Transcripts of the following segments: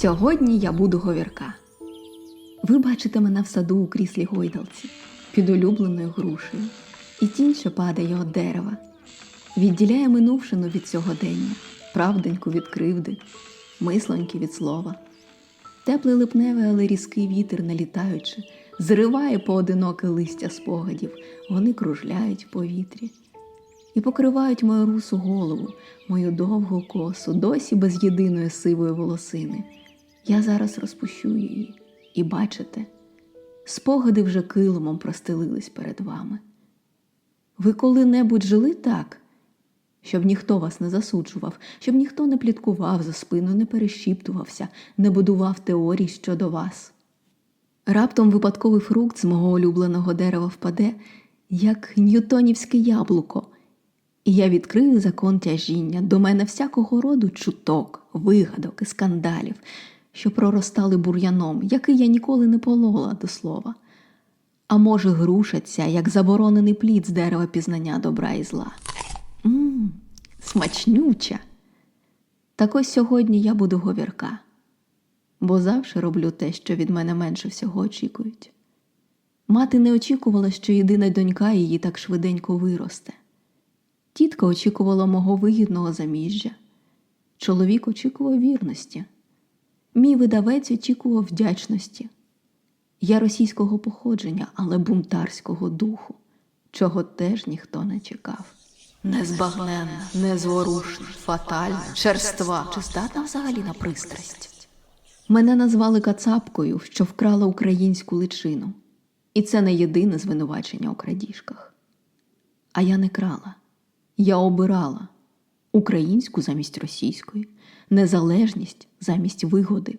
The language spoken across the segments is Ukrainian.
Сьогодні я буду говірка. Ви бачите мене в саду у кріслі гойдалці під улюбленою грушею, і тінь, що падає від дерева, відділяє минувшину від сьогодення, правденьку від кривди, мислоньки від слова. Теплий липневий, але різкий вітер, налітаючи, зриває поодиноке листя спогадів, вони кружляють в повітрі і покривають мою русу голову, мою довгу косу, досі без єдиної сивої волосини. Я зараз розпущу її, і бачите, спогади вже килимом простелились перед вами. Ви коли-небудь жили так, щоб ніхто вас не засуджував, щоб ніхто не пліткував за спину, не перешіптувався, не будував теорій щодо вас. Раптом випадковий фрукт з мого улюбленого дерева впаде, як ньютонівське яблуко, і я відкрию закон тяжіння до мене всякого роду чуток, вигадок і скандалів, що проростали бур'яном, який я ніколи не полола до слова. А може, грушаться, як заборонений плід з дерева пізнання добра і зла. Мм, смачнюча. Так ось сьогодні я буду говірка, бо завжди роблю те, що від мене менше всього очікують. Мати не очікувала, що єдина донька її так швиденько виросте. Тітка очікувала мого вигідного заміжжя. Чоловік очікував вірності. Мій видавець очікував вдячності. Я російського походження, але бунтарського духу, чого теж ніхто не чекав. Незбагненна, незворушна, фатальна, черства, чи здатна взагалі на пристрасть. Мене назвали кацапкою, що вкрала українську личину. І це не єдине звинувачення у крадіжках. А я не крала. Я обирала українську замість російської, незалежність замість вигоди,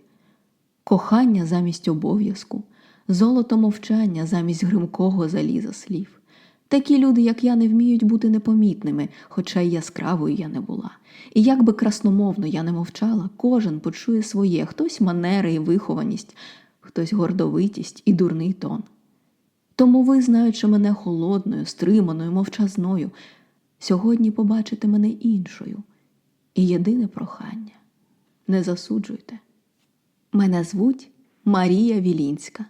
кохання замість обов'язку, золото мовчання замість гримкого заліза слів. Такі люди, як я, не вміють бути непомітними, хоча й яскравою я не була. І як би красномовно я не мовчала, кожен почує своє, хтось манери і вихованість, хтось гордовитість і дурний тон. Тому ви, знаючи мене холодною, стриманою, мовчазною, сьогодні побачите мене іншою. І єдине прохання не засуджуйте. Мене звуть Марія Вілінська.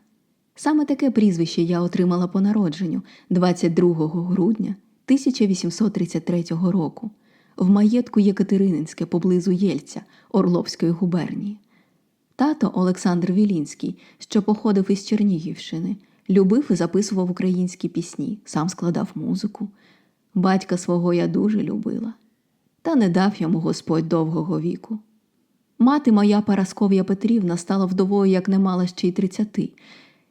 Саме таке прізвище я отримала по народженню 22 грудня 1833 року в маєтку Єкатерининське поблизу Єльця Орловської губернії. Тато Олександр Вілінський, що походив із Чернігівщини, любив і записував українські пісні, сам складав музику. Батька свого я дуже любила, та не дав йому Господь довгого віку. Мати моя Парасков'я Петрівна стала вдовою, як не мала ще й тридцяти,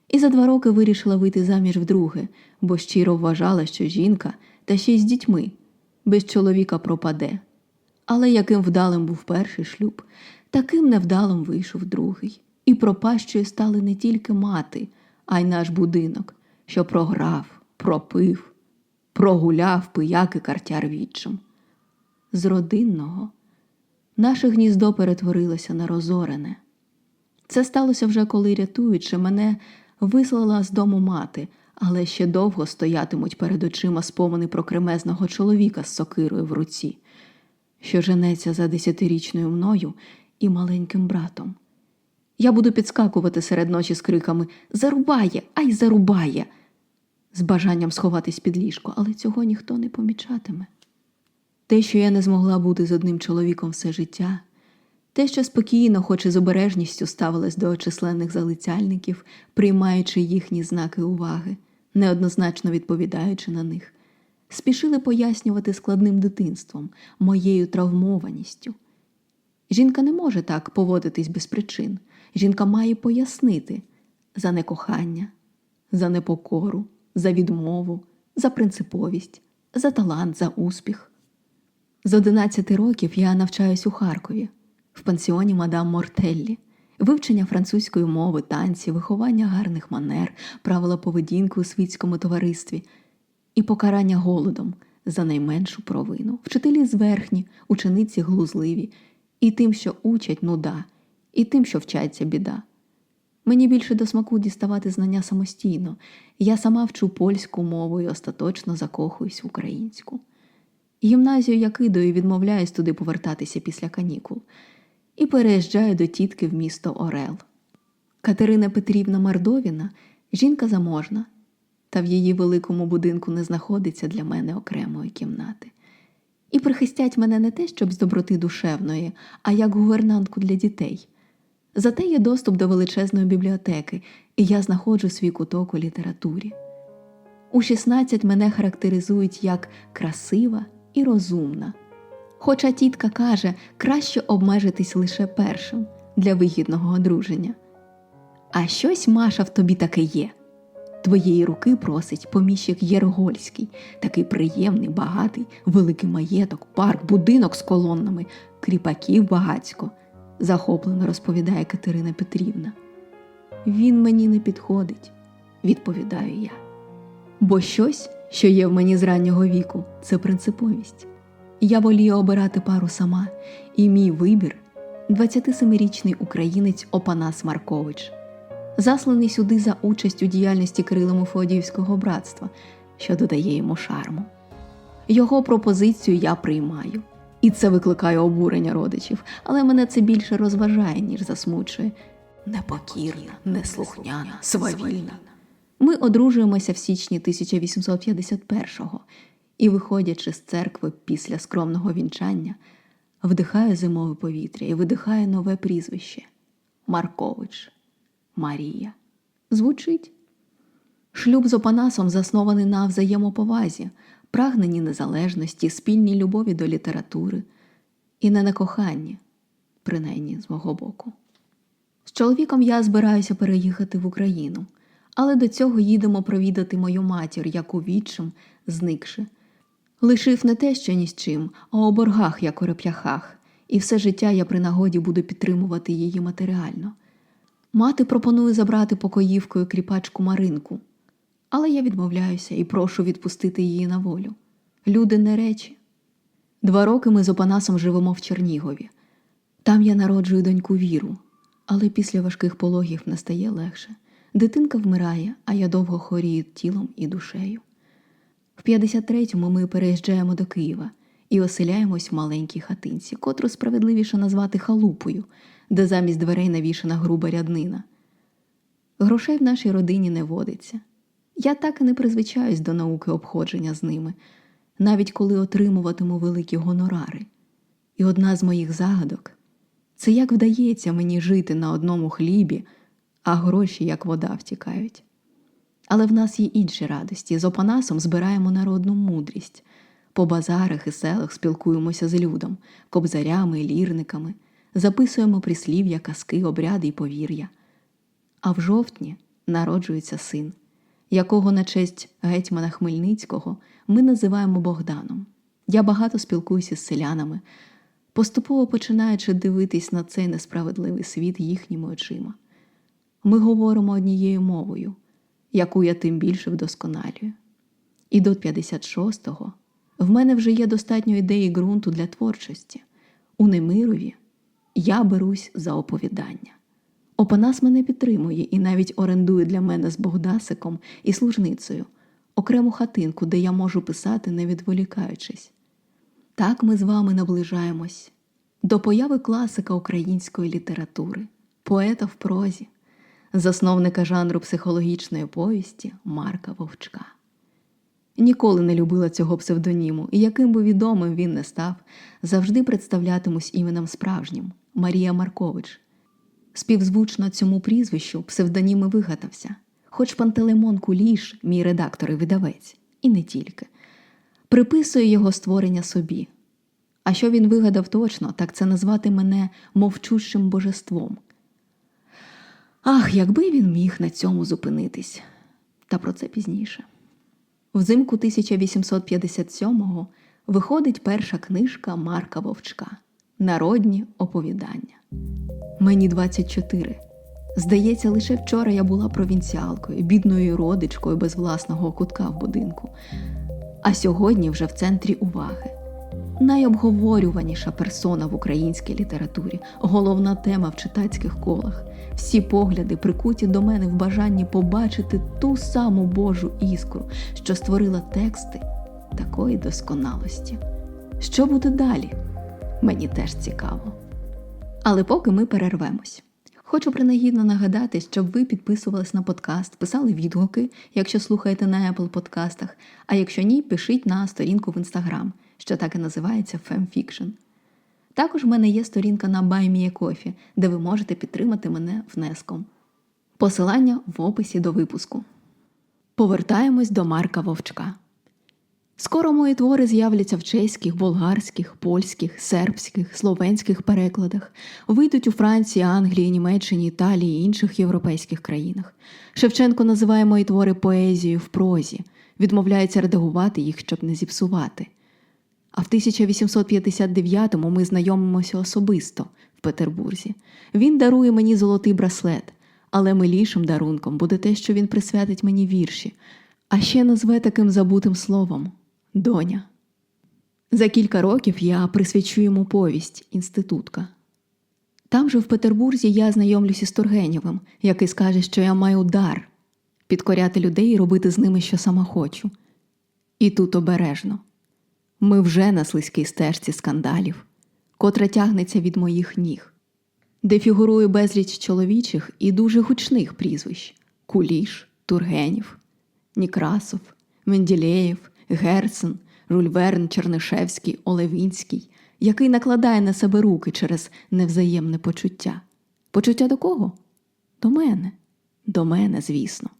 і за два роки вирішила вийти заміж вдруге, бо щиро вважала, що жінка, та ще й з дітьми, без чоловіка пропаде. Але яким вдалим був перший шлюб, таким невдалим вийшов другий. І пропащою стали не тільки мати, а й наш будинок, що програв, пропив, прогуляв пияк і картяр відчим. З родинного наше гніздо перетворилося на розорене. Це сталося вже коли, рятуючи, мене вислала з дому мати, але ще довго стоятимуть перед очима спомини про кремезного чоловіка з сокирою в руці, що женеться за десятирічною мною і маленьким братом. Я буду підскакувати серед ночі з криками Зарубає, ай зарубає! з бажанням сховатись під ліжко, але цього ніхто не помічатиме. Те, що я не змогла бути з одним чоловіком все життя, те, що спокійно, хоч і з обережністю ставилась до численних залицяльників, приймаючи їхні знаки уваги, неоднозначно відповідаючи на них, спішили пояснювати складним дитинством, моєю травмованістю. Жінка не може так поводитись без причин. Жінка має пояснити за некохання, за непокору, за відмову, за принциповість, за талант, за успіх. З 11 років я навчаюсь у Харкові, в пансіоні мадам Мортеллі, вивчення французької мови, танці, виховання гарних манер, правила поведінки у світському товаристві і покарання голодом за найменшу провину, вчителі зверхні, учениці глузливі, і тим, що учать нуда, і тим, що вчаться біда. Мені більше до смаку діставати знання самостійно. Я сама вчу польську мову і остаточно закохуюсь в українську. Гімназію я кидаю і відмовляюсь туди повертатися після канікул. і переїжджаю до тітки в місто Орел. Катерина Петрівна Мардовіна жінка заможна, та в її великому будинку не знаходиться для мене окремої кімнати. І прихистять мене не те, щоб з доброти душевної, а як гувернантку для дітей. Зате є доступ до величезної бібліотеки, і я знаходжу свій куток у літературі. У 16 мене характеризують як красива і розумна. Хоча тітка каже, краще обмежитись лише першим для вигідного одруження. А щось, Маша, в тобі таке є. Твоєї руки просить поміщик Єргольський, такий приємний, багатий, великий маєток, парк, будинок з колоннами, кріпаків багацько, захоплено розповідає Катерина Петрівна. Він мені не підходить, відповідаю я. Бо щось, що є в мені з раннього віку, це принциповість. Я волію обирати пару сама, і мій вибір 27-річний українець Опанас Маркович, засланий сюди за участь у діяльності Кирила Мефодіївського братства, що додає йому шарму. Його пропозицію я приймаю, і це викликає обурення родичів, але мене це більше розважає, ніж засмучує. Непокірна, неслухняна, свавільна. Ми одружуємося в січні 1851-го і, виходячи з церкви після скромного вінчання, вдихаю зимове повітря і видихаю нове прізвище Маркович Марія. Звучить. Шлюб з Опанасом заснований на взаємоповазі, прагненні незалежності, спільній любові до літератури і не на коханні, принаймні з мого боку. З чоловіком я збираюся переїхати в Україну, але до цього їдемо провідати мою матір, яку відчим, зникши. Лишив не те, що ні з чим, а у боргах, як у реп'яхах, і все життя я при нагоді буду підтримувати її матеріально. Мати пропонує забрати покоївкою кріпачку Маринку, але я відмовляюся і прошу відпустити її на волю. Люди не речі. Два роки ми з Опанасом живемо в Чернігові. Там я народжую доньку Віру, але після важких пологів не стає легше. Дитинка вмирає, а я довго хворію тілом і душею. В 53-му ми переїжджаємо до Києва і оселяємось в маленькій хатинці, котру справедливіше назвати халупою, де замість дверей навішана груба ряднина. Грошей в нашій родині не водиться. Я так і не призвичаюсь до науки обходження з ними, навіть коли отримуватиму великі гонорари. І одна з моїх загадок це як вдається мені жити на одному хлібі, а гроші, як вода, втікають. Але в нас є інші радості. З Опанасом збираємо народну мудрість. По базарах і селах спілкуємося з людом, кобзарями лірниками, записуємо прислів'я, казки, обряди і повір'я. А в жовтні народжується син, якого на честь гетьмана Хмельницького ми називаємо Богданом. Я багато спілкуюся з селянами, поступово починаючи дивитись на цей несправедливий світ їхніми очима. Ми говоримо однією мовою, яку я тим більше вдосконалюю. І до 56-го в мене вже є достатньо ідеї ґрунту для творчості. У Немирові я берусь за оповідання. Опанас мене підтримує і навіть орендує для мене з Богдасиком і служницею окрему хатинку, де я можу писати, не відволікаючись. Так ми з вами наближаємось до появи класика української літератури, поета в прозі, засновника жанру психологічної повісті Марка Вовчка. Ніколи не любила цього псевдоніму, і яким би відомим він не став, завжди представлятимусь іменем справжнім Марія Маркович. Співзвучно цьому прізвищу псевдонім вигадався, хоч Пантелеймон Куліш, мій редактор і видавець, і не тільки, приписує його створення собі. А що він вигадав точно, так це назвати мене мовчущим божеством. Ах, якби він міг на цьому зупинитись, та про це пізніше. Взимку 1857-го виходить перша книжка Марка Вовчка Народні оповідання. Мені 24. Здається, лише вчора я була провінціалкою, бідною родичкою без власного кутка в будинку. А сьогодні вже в центрі уваги. Найобговорюваніша персона в українській літературі, головна тема в читацьких колах. Всі погляди прикуті до мене в бажанні побачити ту саму Божу іскру, що створила тексти такої досконалості. Що буде далі? Мені теж цікаво. Але поки ми перервемось. Хочу принагідно нагадати, щоб ви підписувались на подкаст, писали відгуки, якщо слухаєте на Apple подкастах, а якщо ні, пишіть на сторінку в Instagram, що так і називається FemFiction. Також в мене є сторінка на BuyMeACoffee, де ви можете підтримати мене внеском. Посилання в описі до випуску. Повертаємось до Марка Вовчка. Скоро мої твори з'являться в чеських, болгарських, польських, сербських, словенських перекладах, вийдуть у Франції, Англії, Німеччині, Італії і інших європейських країнах. Шевченко називає мої твори поезією в прозі, відмовляється редагувати їх, щоб не зіпсувати. А в 1859-му ми знайомимося особисто в Петербурзі. Він дарує мені золотий браслет, але милішим дарунком буде те, що він присвятить мені вірші, а ще назве таким забутим словом доня. За кілька років я присвячу йому повість інститутка. Там же в Петербурзі я знайомлюся з Тургенєвим, який скаже, що я маю дар підкоряти людей і робити з ними, що сама хочу. І тут обережно. Ми вже на слизькій стежці скандалів, котра тягнеться від моїх ніг, де фігурує безліч чоловічих і дуже гучних прізвищ Куліш, Тургенів, Нікрасов, Менділеєв, Герцен, Рульверн, Чернишевський, Олевінський, який накладає на себе руки через невзаємне почуття. Почуття до кого? До мене, до мене, звісно.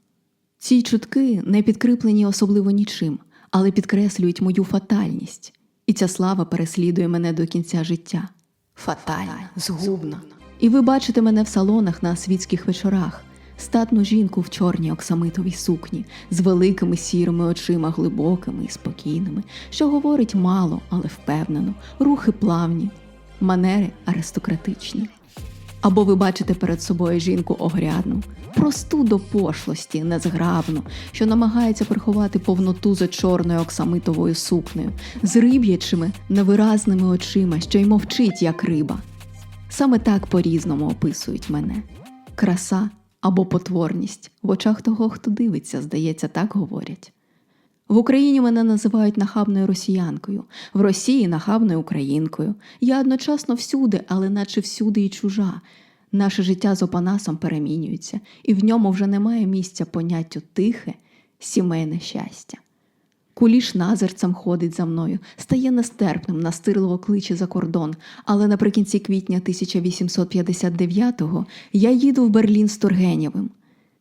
Ці чутки не підкріплені особливо нічим, але підкреслюють мою фатальність, і ця слава переслідує мене до кінця життя. Фатальна, згубна. І ви бачите мене в салонах на світських вечорах, статну жінку в чорній оксамитовій сукні, з великими сірими очима, глибокими і спокійними, що говорить мало, але впевнено, рухи плавні, манери аристократичні. Або ви бачите перед собою жінку огрядну, просту до пошлості, незграбну, що намагається приховати повноту за чорною оксамитовою сукнею, з риб'ячими невиразними очима, що й мовчить, як риба. Саме так по-різному описують мене. Краса або потворність в очах того, хто дивиться, здається, так говорять. В Україні мене називають нахабною росіянкою, в Росії нахабною українкою. Я одночасно всюди, але наче всюди і чужа. Наше життя з Опанасом перемінюється, і в ньому вже немає місця поняттю тихе, сімейне щастя. Куліш назерцем ходить за мною, стає нестерпним, настирливо кличе за кордон, але наприкінці квітня 1859-го я їду в Берлін з Тургенєвим.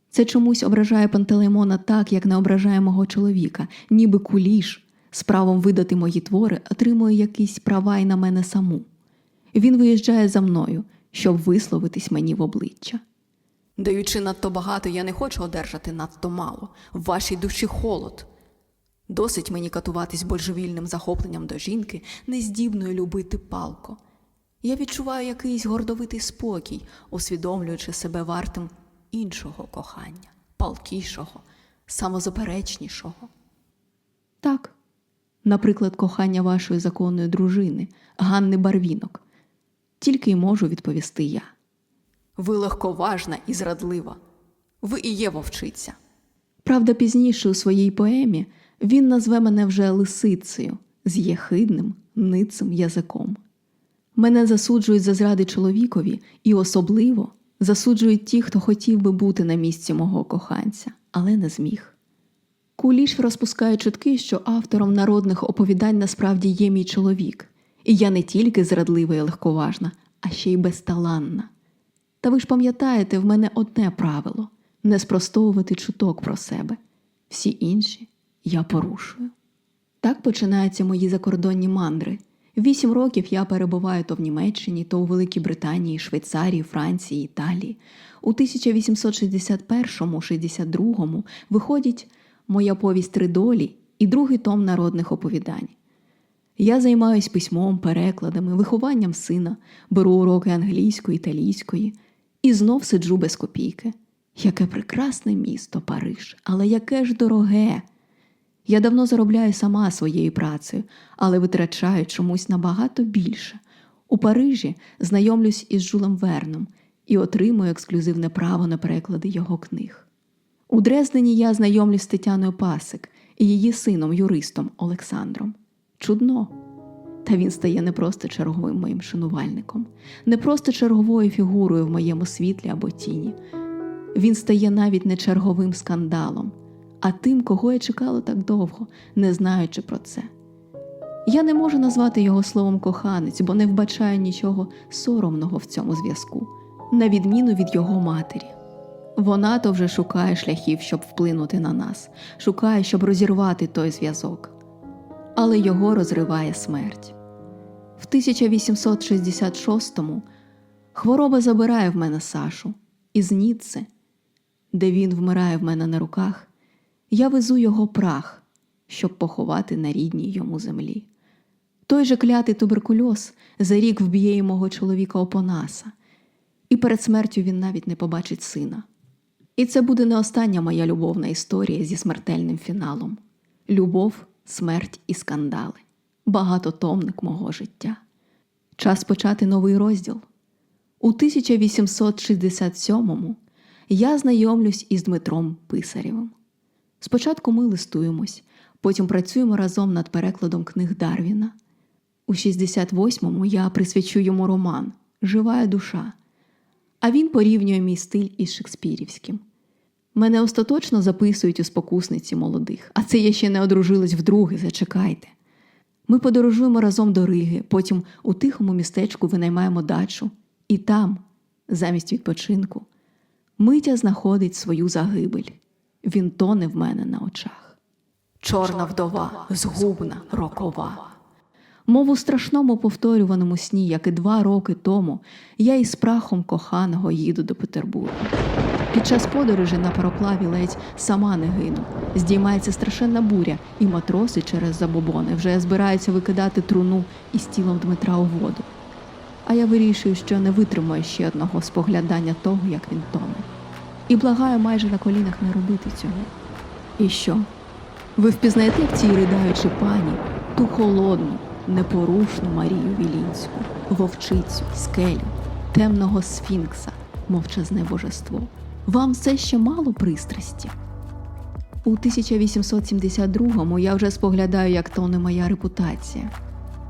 Це чомусь ображає Пантелеймона так, як не ображає мого чоловіка, ніби куліш з правом видати мої твори отримує якісь права й на мене саму. Він виїжджає за мною, щоб висловитись мені в обличчя. Даючи надто багато, я не хочу одержати надто мало. В вашій душі холод. Досить мені катуватись божевільним захопленням до жінки, нездібною любити палко. Я відчуваю якийсь гордовитий спокій, усвідомлюючи себе вартим іншого кохання, палкішого, самозаперечнішого. Так, наприклад, кохання вашої законної дружини, Ганни Барвінок. Тільки й можу відповісти я. Ви легковажна і зрадлива. Ви і є вовчиця. Правда, пізніше у своїй поемі він назве мене вже лисицею з єхидним, ницим язиком. Мене засуджують за зради чоловікові і особливо засуджують ті, хто хотів би бути на місці мого коханця, але не зміг. Куліш розпускає чутки, що автором народних оповідань насправді є мій чоловік, і я не тільки зрадлива і легковажна, а ще й безталанна. Та ви ж пам'ятаєте, в мене одне правило не спростовувати чуток про себе. Всі інші я порушую. Так починаються мої закордонні мандри. Вісім років я перебуваю то в Німеччині, то у Великій Британії, Швейцарії, Франції, Італії. У 1861-62 виходить моя повість «Три долі і другий том народних оповідань. Я займаюсь письмом, перекладами, вихованням сина, беру уроки англійської, італійської і знов сиджу без копійки. Яке прекрасне місто Париж, але яке ж дороге! Я давно заробляю сама своєю працею, але витрачаю чомусь набагато більше. У Парижі знайомлюсь із Жулем Верном і отримую ексклюзивне право на переклади його книг. У Дрездені я знайомлюсь з Тетяною Пасик і її сином, юристом Олександром. Чудно. Та він стає не просто черговим моїм шанувальником, не просто черговою фігурою в моєму світлі або тіні. Він стає навіть не черговим скандалом, а тим, кого я чекала так довго, не знаючи про це. Я не можу назвати його словом коханець, бо не вбачаю нічого соромного в цьому зв'язку, на відміну від його матері. Вона то вже шукає шляхів, щоб вплинути на нас, шукає, щоб розірвати той зв'язок. Але його розриває смерть. В 1866-му хвороба забирає в мене Сашу, і з Ніцце, де він вмирає в мене на руках, я везу його прах, щоб поховати на рідній йому землі. Той же клятий туберкульоз за рік вб'є й мого чоловіка Опонаса, і перед смертю він навіть не побачить сина. І це буде не остання моя любовна історія зі смертельним фіналом. Любов, смерть і скандали. Багатотомник мого життя. Час почати новий розділ. У 1867-му я знайомлюсь із Дмитром Писарєвим. Спочатку ми листуємось, потім працюємо разом над перекладом книг Дарвіна. У 68-му я присвячу йому роман Жива душа, а він порівнює мій стиль із шекспірівським. Мене остаточно записують у спокусниці молодих, а це я ще не одружилась вдруге, зачекайте. Ми подорожуємо разом до Риги, потім у тихому містечку винаймаємо дачу, і там, замість відпочинку, митя знаходить свою загибель. Він тоне в мене на очах. Чорна вдова, згубна, рокова. Мов у страшному повторюваному сні, як і два роки тому, я із прахом коханого їду до Петербургу. Під час подорожі на пароплаві ледь сама не гину. Здіймається страшенна буря, і матроси через забобони вже збираються викидати труну із тілом Дмитра у воду. А я вирішую, що не витримаю ще одного споглядання того, як він тоне. І благаю майже на колінах не робити цього. І що? Ви впізнаєте в цій ридаючій пані ту холодну, непорушну Марію Вілінську, вовчицю, скелю, темного сфінкса, мовчазне божество. Вам все ще мало пристрасті? У 1872-му я вже споглядаю, як тоне моя репутація.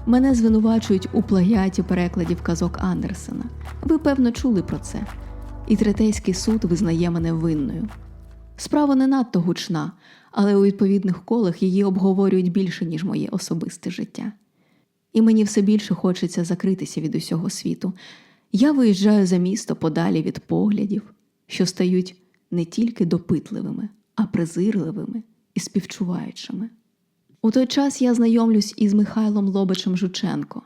Мене звинувачують у плагіаті перекладів казок Андерсена. Ви, певно, чули про це. І третейський суд визнає мене винною. Справа не надто гучна, але у відповідних колах її обговорюють більше, ніж моє особисте життя. І мені все більше хочеться закритися від усього світу. Я виїжджаю за місто подалі від поглядів, що стають не тільки допитливими, а презирливими і співчуваючими. У той час я знайомлюсь із Михайлом Лобачем Жученко,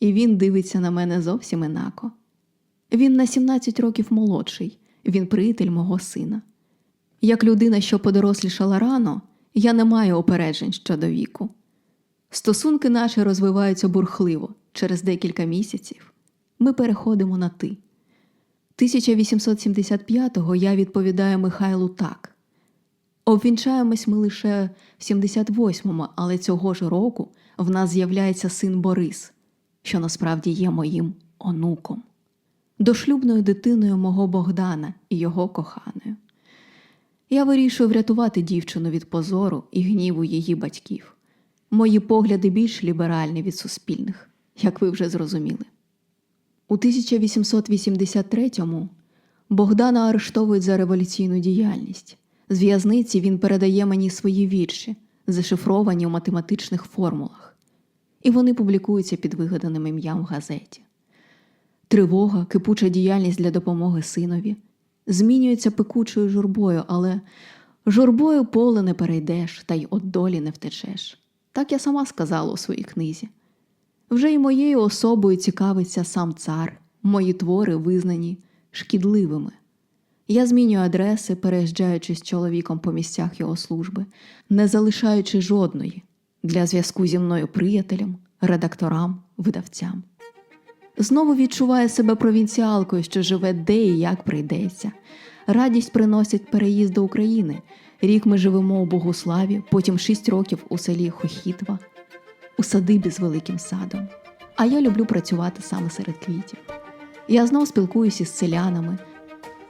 і він дивиться на мене зовсім інако. Він на 17 років молодший, він приятель мого сина. Як людина, що подорослішала рано, я не маю опереджень щодо віку. Стосунки наші розвиваються бурхливо через декілька місяців. Ми переходимо на ти. 1875-го я відповідаю Михайлу так. Обвінчаємось ми лише в 78-му, але цього ж року в нас з'являється син Борис, що насправді є моїм онуком, дошлюбною дитиною мого Богдана і його коханою. Я вирішую врятувати дівчину від позору і гніву її батьків. Мої погляди більш ліберальні від суспільних, як ви вже зрозуміли. У 1883-му Богдана арештовують за революційну діяльність. З в'язниці він передає мені свої вірші, зашифровані у математичних формулах, і вони публікуються під вигаданим ім'ям в газеті. Тривога, кипуча діяльність для допомоги синові змінюється пекучою журбою, але журбою поле не перейдеш, та й от долі не втечеш. Так я сама сказала у своїй книзі. Вже й моєю особою цікавиться сам цар, мої твори визнані шкідливими. Я змінюю адреси, переїжджаючи з чоловіком по місцях його служби, не залишаючи жодної для зв'язку зі мною приятелям, редакторам, видавцям. Знову відчуваю себе провінціалкою, що живе де і як прийдеться. Радість приносять переїзд до України. Рік ми живемо у Богославі, потім шість років у селі Хохітва, у садибі з великим садом. А я люблю працювати саме серед квітів. Я знов спілкуюся з селянами,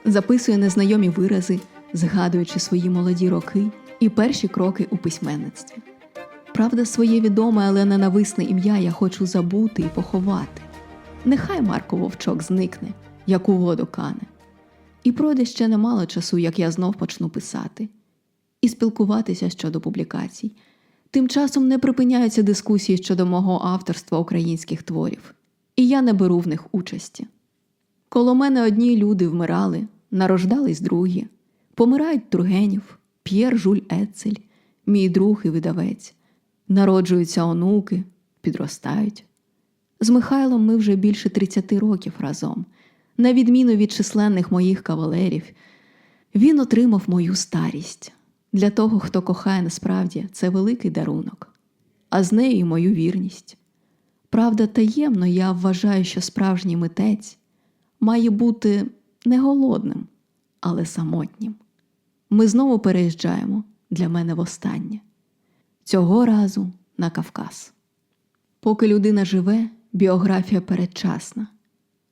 записую незнайомі вирази, згадуючи свої молоді роки і перші кроки у письменництві. Правда, своє відоме, але ненависне ім'я я хочу забути і поховати. Нехай Марко Вовчок зникне, як у воду кане. І пройде ще немало часу, як я знов почну писати, і спілкуватися щодо публікацій. Тим часом не припиняються дискусії щодо мого авторства українських творів, і я не беру в них участі. Коло мене одні люди вмирали, нарождались другі, помирають Тургенів, П'єр Жуль Ецель, мій друг і видавець, народжуються онуки, підростають. З Михайлом ми вже більше 30 років разом. На відміну від численних моїх кавалерів, він отримав мою старість. Для того, хто кохає насправді, це великий дарунок, а з нею мою вірність. Правда, таємно я вважаю, що справжній митець має бути не голодним, але самотнім. Ми знову переїжджаємо для мене востаннє. Цього разу на Кавказ. Поки людина живе, біографія передчасна.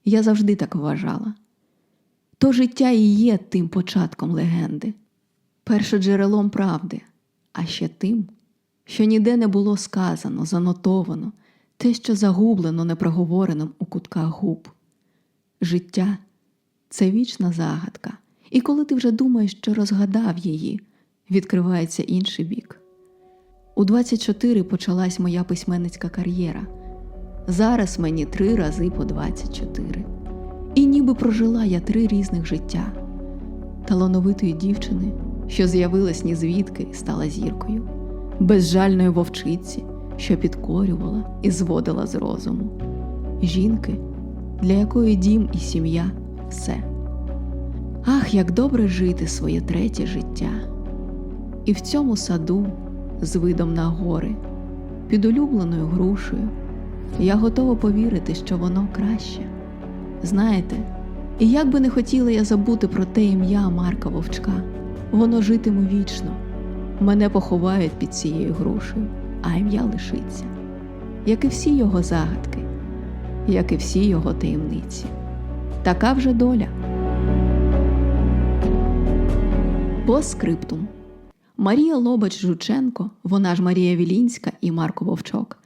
Я завжди так вважала. То життя і є тим початком легенди, першоджерелом правди, а ще тим, що ніде не було сказано, занотовано, те, що загублено непроговореним у кутках губ. Життя це вічна загадка, і коли ти вже думаєш, що розгадав її, відкривається інший бік. У 24 почалась моя письменницька кар'єра. Зараз мені три рази по 24. І ніби прожила я три різних життя талановитої дівчини, що з'явилась ні звідки стала зіркою, безжальної вовчиці, що підкорювала і зводила з розуму, жінки, для якої дім і сім'я все. Ах, як добре жити своє третє життя! І в цьому саду, з видом на гори, під улюбленою грушею, я готова повірити, що воно краще. Знаєте, і як би не хотіла я забути про те ім'я Марка Вовчка, воно житиме вічно. Мене поховають під цією грушею, а ім'я лишиться, як і всі його загадки, як і всі його таємниці. Така вже доля. По скриптум. Марія Лобач Жученко, вона ж Марія Вілінська і Марко Вовчок,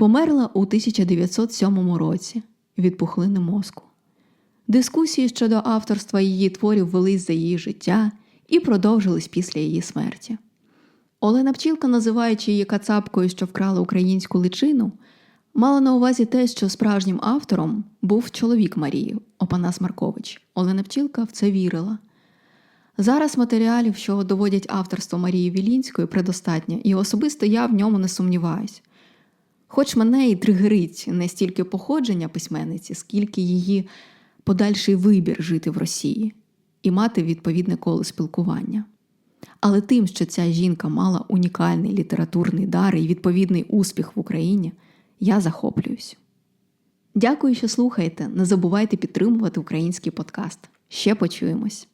померла у 1907 році від пухлини мозку. Дискусії щодо авторства її творів велись за її життя і продовжились після її смерті. Олена Пчілка, називаючи її кацапкою, що вкрала українську личину, мала на увазі те, що справжнім автором був чоловік Марії Опанас Маркович. Олена Пчілка в це вірила. Зараз матеріалів, що доводять авторство Марії Вілінської, предостатньо, і особисто я в ньому не сумніваюсь. Хоч мене і тригерить не стільки походження письменниці, скільки її подальший вибір жити в Росії і мати відповідне коло спілкування. Але тим, що ця жінка мала унікальний літературний дар і відповідний успіх в Україні, я захоплююсь. Дякую, що слухаєте. Не забувайте підтримувати український подкаст. Ще почуємось!